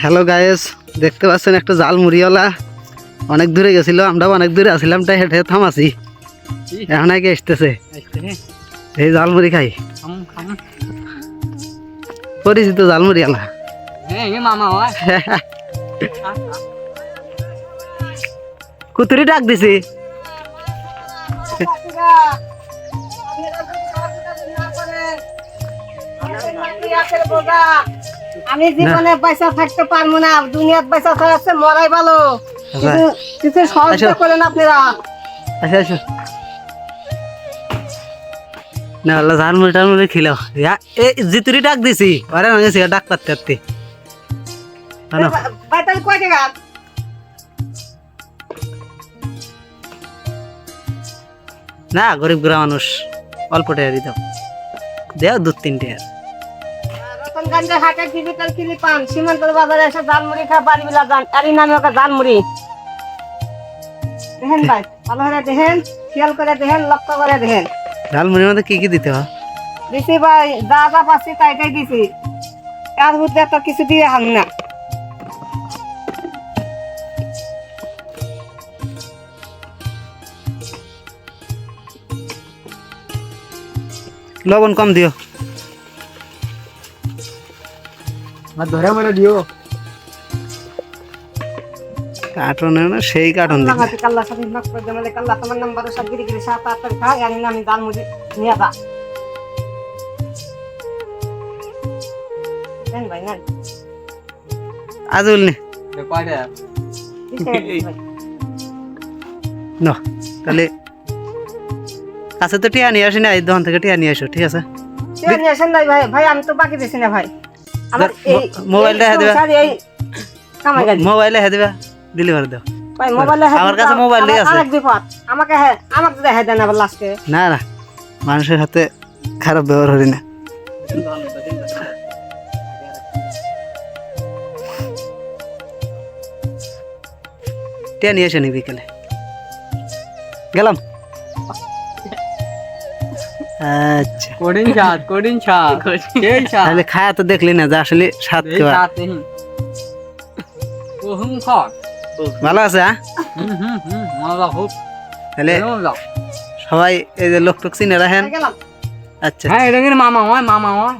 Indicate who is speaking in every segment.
Speaker 1: Hello guys দেখতে পাচ্ছেন একটা জাল মুড়িওয়ালা অনেক দূরে গেছিল আমরাও অনেক দূরে আসছিলাম তাই হেঁটে থামাছি। এখন আগে আসতেছে এই জাল মুড়ি খাই পরিচিত জাল মুড়িওয়ালা কুতুরি ডাক দিছি।
Speaker 2: আমি জীবনে পয়সা থাকতে পারব না দুনিয়ার পয়সা থাকছে মরাই ভালো। কিছু কিছু সহযোগিতা করেন আপনারা।
Speaker 1: আচ্ছা আচ্ছা। না আল্লাহ জাল মুড়ি টাল মুড়ি খিলাও। ইয়া এ জিতুরি ডাক দিছি। আরে না গেছি ডাক পাতে পাতে আনো।
Speaker 2: বাইতাল কয় টাকা
Speaker 1: না গরিব গ্রাম মানুষ। অল্প টাকা দিতাম। দেও দু তিনটে। আর
Speaker 2: রতনগঞ্জের হাটে ডিজিটাল কিলি পান সীমান্তর বাজারে এসে জালমুড়ি খা বাড়ি বিলা যান এরই নামে ওকে জালমুড়ি দেখেন ভাই ভালো করে দেখেন খেয়াল করে দেখেন লক্ষ্য করে দেখেন।
Speaker 1: ঝাল মুড়ির মধ্যে কি কি দিতে হয়?
Speaker 2: দিছি ভাই যা যা পাচ্ছি তাই তাই দিছি। এর মধ্যে তো কিছু দিয়ে হাম না।
Speaker 1: লবণ কম দিও।
Speaker 3: ধরে মানে দিও।
Speaker 1: কার্টুন না সেই কার্টুন
Speaker 2: হাতে কাল্লা সাথে নক করে দেমালে কাল্লা তোমার নাম্বার সব গিরি গিরি সাত আট খা এরই নামে জালমুড়ি নিয়ে যা। দেন ভাই না
Speaker 1: আজুল নে।
Speaker 3: কয়টা?
Speaker 1: ন তাহলে কাছে তো টিয়া নিয়ে আসি না এই দোকান থেকে টিয়া নিয়ে আসো ঠিক আছে?
Speaker 2: টিয়া নিয়ে আসেন ভাই ভাই ভাই আমি তো বাকি দিছি না ভাই। আমার
Speaker 1: ধর,
Speaker 2: এই
Speaker 1: মো- মোবাইলটা হাতে দেবা।
Speaker 2: এই কামাই
Speaker 1: মোবাইলে হ্যাঁ দেবা ডেলিভারি দাও।
Speaker 2: ভাই মোবাইলে
Speaker 1: আমার কাছে মোবাইলই আছে।
Speaker 2: আরেক বিপদ আমাকে আমাকে তো দেন আবার লাস্টে
Speaker 1: না না মানুষের হাতে খারাপ ব্যবহার করি না। টিয়া নিয়ে এসে নি বিকেলে গেলাম। আচ্ছা।
Speaker 3: সেই
Speaker 1: তাহলে খায়া তো দেখলি না যে আসলে স্বাদ
Speaker 3: খর
Speaker 1: ভালো আছে হ্যাঁ
Speaker 3: মজা খুব।
Speaker 1: তাহলে সবাই এই যে লোক টোক চিনে রাখেন। আচ্ছা।
Speaker 3: হ্যাঁ এটা কিন্তু মামা হয় মামা হয়।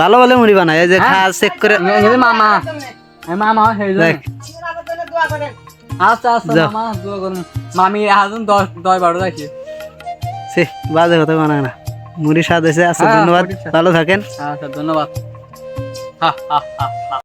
Speaker 1: ভালো ভালো মুড়ি বানায় এই যে খা চেক করে
Speaker 3: মামা। মামা হয় সেই জন্য। আস্তে
Speaker 1: যাও।
Speaker 3: মামা মামি হাজুন দশ দশ বারো রাখি
Speaker 1: সে বাজে কথা বানায় না মুড়ি স্বাদ আছে আচ্ছা
Speaker 3: হ্যাঁ,
Speaker 1: ধন্যবাদ। ভালো থাকেন।
Speaker 3: আচ্ছা ধন্যবাদ। হা হা হা।